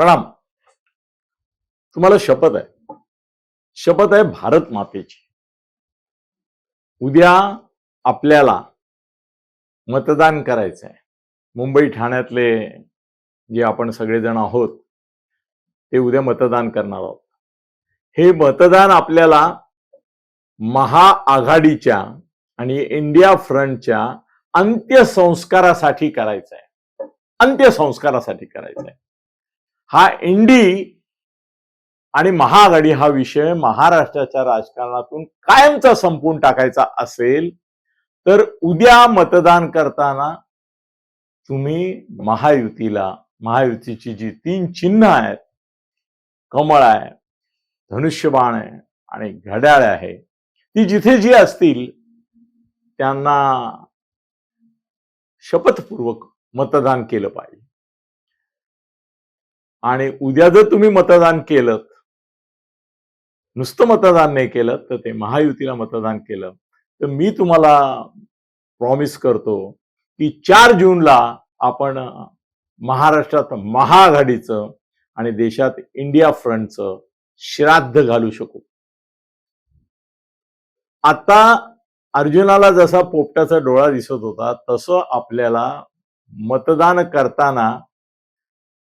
प्रणाम. तुम्हाला शपथ आहे. शपथ आहे भारत मातेची. उद्या आपल्याला मतदान करायचं आहे. मुंबई ठाण्यातले जे आपण सगळेजण आहोत ते उद्या मतदान करणार आहोत. हे मतदान आपल्याला महाआघाडीच्या आणि इंडिया फ्रंटच्या अंत्यसंस्कारासाठी करायचं आहे. अंत्यसंस्कारासाठी करायचं आहे. हा इंडी आणि महाआघाडी हा विषय महाराष्ट्राच्या राजकारणातून कायमचा संपून टाकायचा असेल तर उद्या मतदान करताना तुम्ही महायुतीला महायुतीची जी तीन चिन्ह आहेत कमळ आहे धनुष्यबाण आहे आणि घड्याळ आहे ती जिथे जी असतील त्यांना शपथपूर्वक मतदान केलं पाहिजे. आणि उद्या जर तुम्ही मतदान केलं नुसतं मतदान नाही केलं तर ते महायुतीला मतदान केलं. तर मी तुम्हाला प्रॉमिस करतो की चार जूनला आपण महाराष्ट्रात महाआघाडीचं आणि देशात इंडिया फ्रंटचं श्राद्ध घालू शकू. आता अर्जुनाला जसा पोपटाचा डोळा दिसत होता तसं आपल्याला मतदान करताना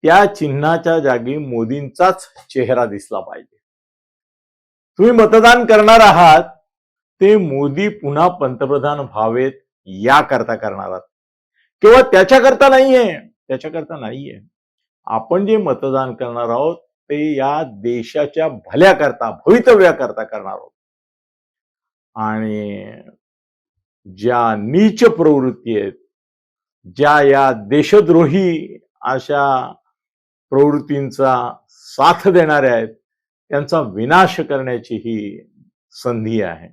त्या चिन्हाच्या जागी मोदींचाच चेहरा दिसला पाहिजे. तुम्ही मतदान करणार आहात ते मोदी पुन्हा पंतप्रधान व्हावेत याकरता करणार आहात. किंवा त्याच्याकरता नाहीये त्याच्याकरता नाहीये. आपण जे मतदान करणार आहोत ते या देशाच्या भल्याकरता भवितव्याकरता करणार आहोत. आणि ज्या नीच प्रवृत्ती आहेत ज्या या देशद्रोही अशा प्रवृत्तींचा साथ देणाऱ्या आहेत त्यांचा विनाश करण्याची ही संधी आहे.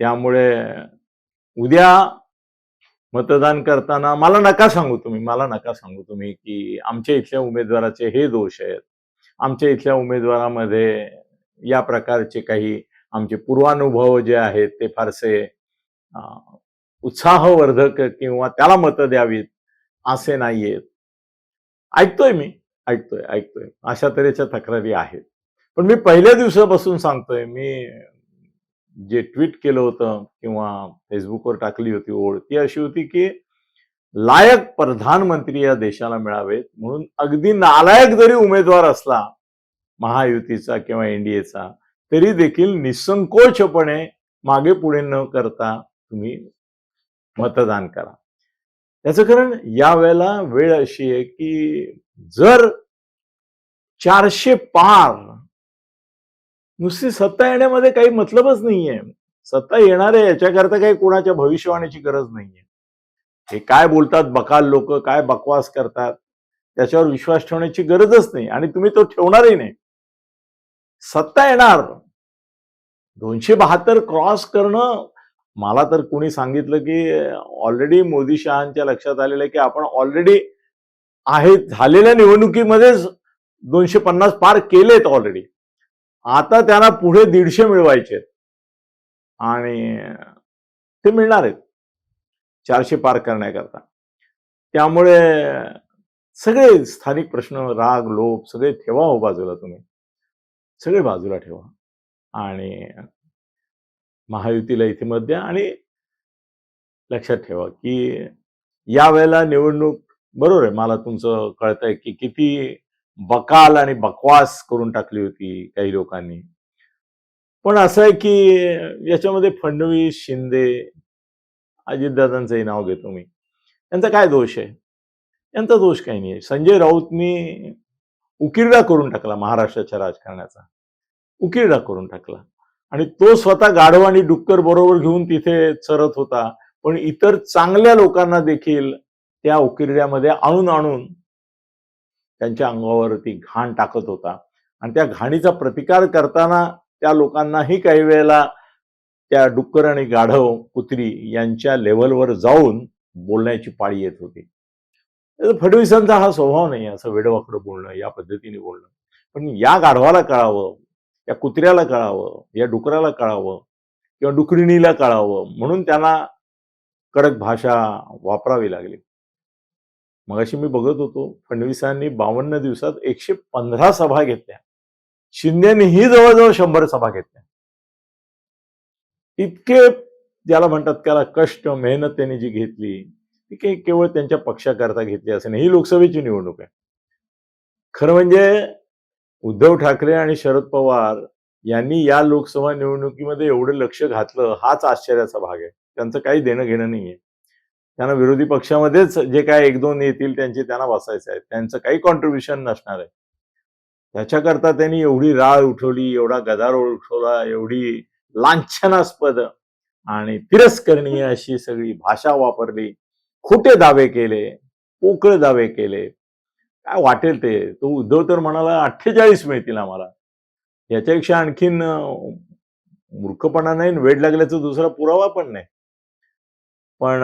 त्यामुळे उद्या मतदान करताना मला नका सांगू तुम्ही मला नका सांगू तुम्ही की आमच्या इथल्या उमेदवाराचे हे दोष आहेत. आमच्या इथल्या उमेदवारामध्ये या प्रकारचे काही आमचे पूर्वानुभव जे आहेत ते फारसे उत्साहवर्धक किंवा त्याला मतं द्यावीत असे नाहीयेत. ऐकतोय मी ऐकतोय ऐकतोय. अशा तऱ्हेच्या तक्रारी आहेत. पण मी पहिल्या दिवसापासून सांगतोय मी जे ट्विट केलं होतं किंवा फेसबुकवर टाकली होती ओढ ती अशी होती की लायक प्रधानमंत्री या देशाला मिळावेत म्हणून अगदी नालायक जरी उमेदवार असला महायुतीचा किंवा एनडीएचा तरी देखील निसंकोचपणे मागे पुढे न करता तुम्ही मतदान करा. त्याचं कारण यावेळेला वेळ अशी आहे की जर चारशे पार नुसती सत्ता येण्यामध्ये काही मतलबच नाहीये. सत्ता येणार आहे याच्याकरता काही कोणाच्या भविष्यवाणीची गरज नाहीये. हे काय बोलतात बकाल लोक काय बकवास करतात त्याच्यावर विश्वास ठेवण्याची गरजच नाही आणि तुम्ही तो ठेवणारही नाही. सत्ता येणार. दोनशे बहात्तर क्रॉस करणं मला तर कुणी सांगितलं की ऑलरेडी मोदी शहांच्या लक्षात आलेलं आहे की आपण ऑलरेडी आहे झालेल्या निवडणुकीमध्येच दोनशे पन्नास पार केलेत ऑलरेडी. आता त्यांना पुढे दीडशे मिळवायचे आणि ते मिळणार आहेत. चारशे पार करण्याकरता. त्यामुळे सगळे स्थानिक प्रश्न राग लोभ सगळे ठेवा हो बाजूला तुम्ही. सगळे बाजूला ठेवा. आणि महायुतीला इथे मत द्या आणि लक्षात ठेवा की या वेळेला निवडणूक बरोबर आहे. मला तुमचं कळतंय की किती बकाल आणि बकवास करून टाकली होती काही लोकांनी. पण असं आहे की याच्यामध्ये फडणवीस शिंदे अजितदादांचंही नाव घेतो मी. यांचा काय दोष आहे? यांचा दोष काही नाही. संजय राऊतनी उकिरडा करून टाकला महाराष्ट्राच्या राजकारणाचा. उकिरडा करून टाकला. आणि तो स्वतः गाढव आणि डुक्कर बरोबर घेऊन तिथे चरत होता. पण इतर चांगल्या लोकांना देखील त्या उकिरड्यामध्ये आणून आणून त्यांच्या अंगावरती घाण टाकत होता. आणि त्या घाणीचा प्रतिकार करताना त्या लोकांनाही काही वेळेला त्या डुक्कर आणि गाढव कुत्री यांच्या लेवलवर जाऊन बोलण्याची पाळी येत होती. फडणवीसांचा हा स्वभाव नाही असं वेडवाकडं बोलणं या पद्धतीने बोलणं. पण या गाढवाला कळावं या कुत्र्याला कळावं या डुकराला कळावं किंवा डुकरिणीला कळावं म्हणून त्यांना कडक भाषा वापरावी लागली. मगाशी मी बघत होतो फडणवीसांनी बावन्न दिवसात एकशे पंधरा सभा घेतल्या. शिंदेनेही जवळजवळ शंभर सभा घेतल्या. इतके ज्याला म्हणतात त्याला कष्ट मेहनत त्यांनी जी घेतली ती काही केवळ त्यांच्या पक्षाकरता घेतली असं नाही ही लोकसभेची निवडणूक आहे. खरं म्हणजे उद्धव ठाकरे आणि शरद पवार यांनी या लोकसभा निवडणुकीमध्ये एवढं लक्ष घातलं हाच आश्चर्याचा भाग आहे. त्यांचं काही देणं घेणं नाहीये. त्यांना विरोधी पक्षामध्येच जे काय एक दोन येतील त्यांचे त्यांना बसायचं आहे. त्यांचं काही कॉन्ट्रीब्युशन नसणार आहे. त्याच्याकरता त्यांनी एवढी राळ उठवली एवढा गदारोळ उठवला एवढी लांछनास्पद आणि तिरस्करणीय अशी सगळी भाषा वापरली. खोटे दावे केले पोकळ दावे केले. काय वाटेल ते? तो उद्धव तर म्हणाला अठ्ठेचाळीस मिळतील आम्हाला. याच्यापेक्षा आणखीन मूर्खपणा नाही वेळ लागल्याचा दुसरा पुरावा पण नाही. पण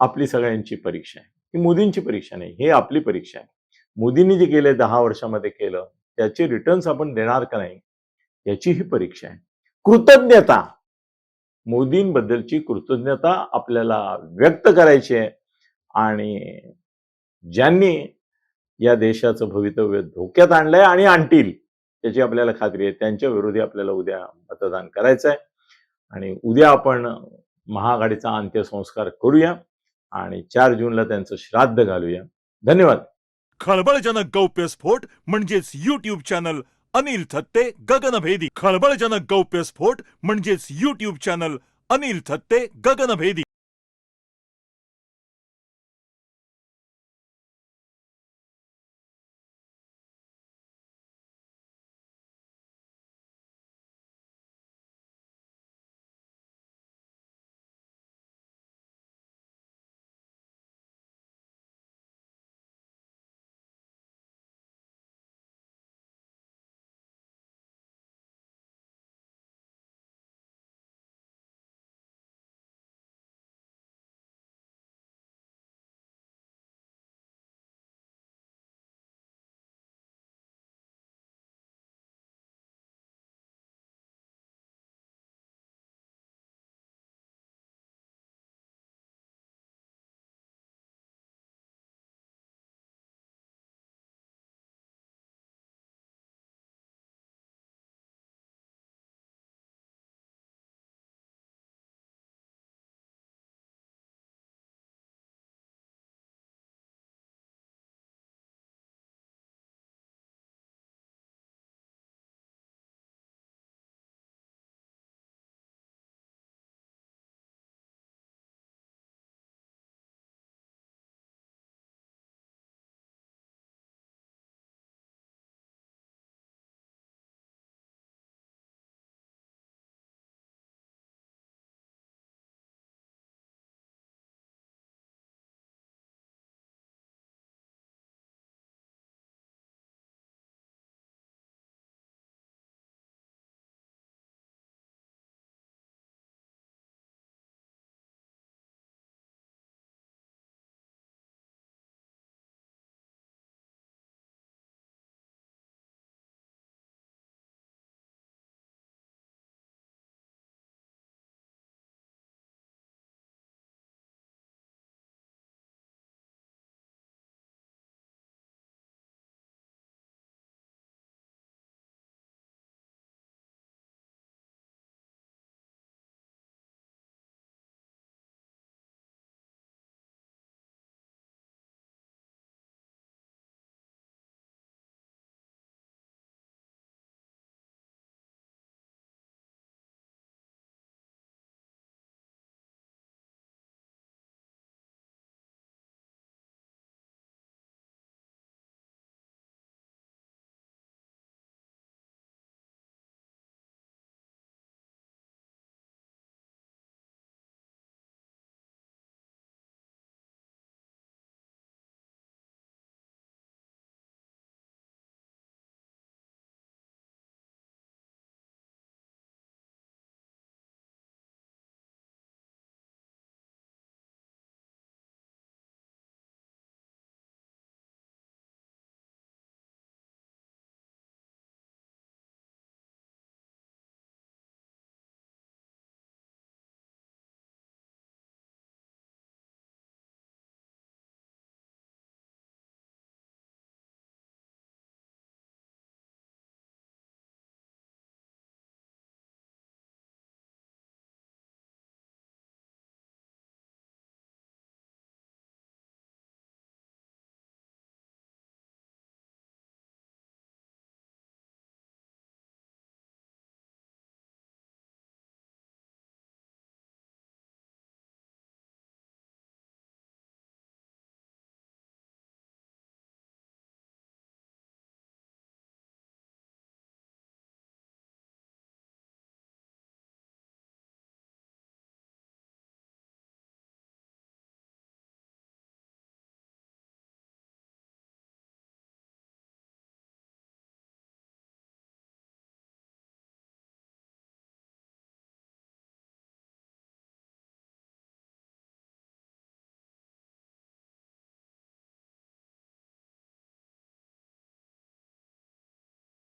आपली सगळ्यांची परीक्षा आहे. ही मोदींची परीक्षा नाही हे आपली परीक्षा आहे. मोदींनी जे केले दहा वर्षामध्ये केलं त्याचे रिटर्न्स आपण देणार का नाही याची ही परीक्षा आहे. कृतज्ञता! मोदींबद्दलची कृतज्ञता आपल्याला व्यक्त करायची आहे आणि ज्यांनी या देशाचं भवितव्य धोक्यात आणलंय आणि आणतील याची आपल्याला खात्री आहे. त्यांच्या विरोधी आपल्याला उद्या मतदान करायचं आहे आणि उद्या आपण महाआघाडीचा अंत्यसंस्कार करूया आणि चार जूनला त्यांचं श्राद्ध घालूया. धन्यवाद. खळबळजनक गौप्यस्फोट म्हणजेच युट्यूब चॅनल अनिल थत्ते गगनभेदी. खळबळजनक गौप्यस्फोट म्हणजेच युट्यूब चॅनल अनिल थत्ते गगनभेदी.